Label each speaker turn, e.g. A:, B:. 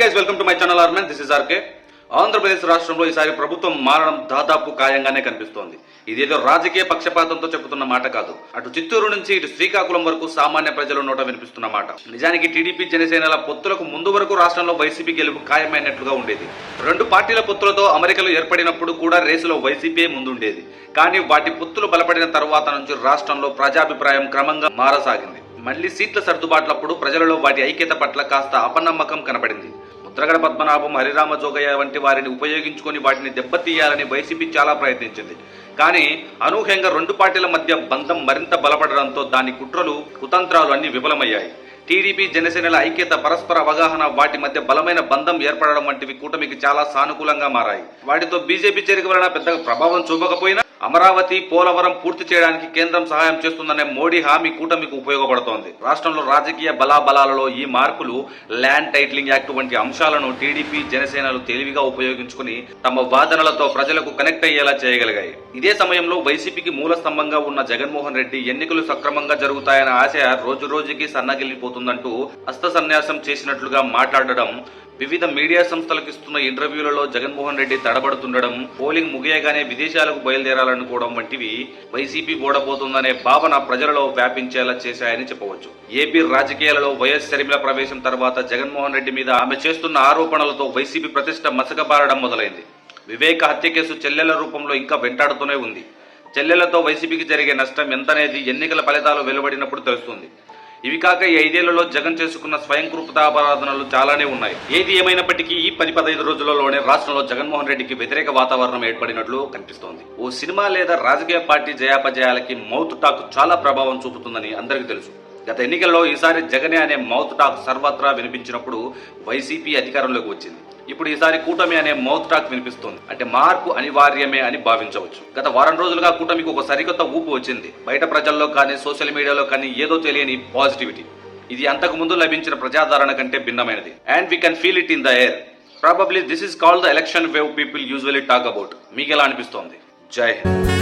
A: Guys welcome to my channel ఆర్మెన్ this is RK Andhra Pradesh రాష్ట్రంలో ఈసారి ప్రభుత్వం మారడం దాదాపు ఖాయంగానే కనిపిస్తోంది. ఇదేదో రాజకీయ పక్షపాతంతో చెబుతున్న మాట కాదు. అటు చిత్తూరు నుంచి ఇటు శ్రీకాకుళం వరకు సామాన్య ప్రజల నోట వినిపిస్తున్న మాట. నిజానికి టీడీపీ జనసేనల పొత్తులకు ముందు వరకు రాష్ట్రంలో వైసీపీ గెలుపు ఖాయమైనట్లుగా ఉండేది. రెండు పార్టీల పొత్తులతో అమెరికలు ఏర్పడినప్పుడు కూడా రేసులో వైసీపీ ముందుండేది. కానీ వాటి పొత్తులు బలపడిన తర్వాత నుంచి రాష్ట్రంలో ప్రజాభిప్రాయం క్రమంగా మారసాగింది. మళ్ళీ సీట్ల సర్దుబాట్లప్పుడు ప్రజలలో వాటి ఐక్యత పట్ల కాస్త అపనమ్మకం కనబడింది. ముద్రగడ పద్మనాభం హరిరామ జోగయ్య వంటి వారిని ఉపయోగించుకొని వాటిని దెబ్బతీయాలని వైసీపీ చాలా ప్రయత్నించింది. కానీ అనూహ్యంగా రెండు పార్టీల మధ్య బంధం మరింత బలపడడంతో దాని కుట్రలు కుతంత్రాలు అన్ని విఫలమయ్యాయి. టీడీపీ జనసేనల ఐక్యత పరస్పర అవగాహన వాటి మధ్య బలమైన బంధం ఏర్పడడం వంటివి కూటమికి చాలా సానుకూలంగా మారాయి. వాటితో బీజేపీ చేరిక వలన పెద్దగా ప్రభావం చూపకపోయినా అమరావతి పోలవరం పూర్తి చేయడానికి కేంద్రం సహాయం చేస్తుందనే మోడీ హామీ కూటమికి ఉపయోగపడుతోంది. రాష్ట్రంలో రాజకీయ బలాబలాలలో ఈ మార్పులు ల్యాండ్ టైటిలింగ్ యాక్ట్ వంటి అంశాలను టీడీపీ జనసేనలు తెలివిగా ఉపయోగించుకుని తమ వాదనలతో ప్రజలకు కనెక్ట్ అయ్యేలా చేయగలిగాయి. ఇదే సమయంలో వైసీపీకి మూల స్తంభంగా ఉన్న జగన్మోహన్ రెడ్డి ఎన్నికలు సక్రమంగా జరుగుతాయన్న ఆశ రోజు రోజుకి సన్నగిల్లిపోతుందంటూ హస్త సన్యాసం చేసినట్లుగా మాట్లాడడం వివిధ మీడియా సంస్థలకు ఇస్తున్న ఇంటర్వ్యూలలో జగన్మోహన్ రెడ్డి తడబడుతుండడం పోలింగ్ ముగియగానే విదేశాలకు బయలుదేరాలనుకోవడం వంటివి వైసీపీ ఓడబోతుందనే భావన ప్రజలలో వ్యాపించేలా చేశాయని చెప్పవచ్చు. ఏపీ రాజకీయాలలో వైఎస్ షర్మిల ప్రవేశం తర్వాత జగన్మోహన్ రెడ్డి మీద ఆమె చేస్తున్న ఆరోపణలతో వైసీపీ ప్రతిష్ట మసకబారడం మొదలైంది. వివేక హత్య కేసు చెల్లెల రూపంలో ఇంకా వెంటాడుతూనే ఉంది. చెల్లెలతో వైసీపీకి జరిగే నష్టం ఎంతనేది ఎన్నికల ఫలితాలు వెలువడినప్పుడు తెలుస్తుంది. ఇవి కాక ఈ ఐదేళ్ళలో జగన్ చేసుకున్న స్వయం కృపతాపరాధనలు చాలానే ఉన్నాయి. ఏది ఏమైనప్పటికీ ఈ పది పదహైదు రోజులలోనే రాష్ట్రంలో జగన్మోహన్ రెడ్డికి వ్యతిరేక వాతావరణం ఏర్పడినట్లు కనిపిస్తోంది. ఓ సినిమా లేదా రాజకీయ పార్టీ జయాపజయాలకి మౌత్ టాక్ చాలా ప్రభావం చూపుతుందని అందరికీ తెలుసు. గత ఎన్నికల్లో ఈసారి జగనే అనే మౌత్ టాక్ సర్వత్రా వినిపించినప్పుడు వైసీపీ అధికారంలోకి వచ్చింది. ఇప్పుడు ఈసారి కూటమి అనే మౌత్ టాక్ వినిపిస్తోంది. అంటే మార్పు అనివార్యమే అని భావించవచ్చు. గత వారం రోజులుగా కూటమికి ఒక సరికొత్త ఊపు వచ్చింది. బయట ప్రజల్లో కానీ సోషల్ మీడియాలో కానీ ఏదో తెలియని పాజిటివిటీ. ఇది అంతకు ముందు లభించిన ప్రజాదరణ కంటే భిన్నమైనది. And we can feel it in the air probably this is called the election wave people usually talk about మీకు ఎలా అనిపిస్తోంది? జై హింద్.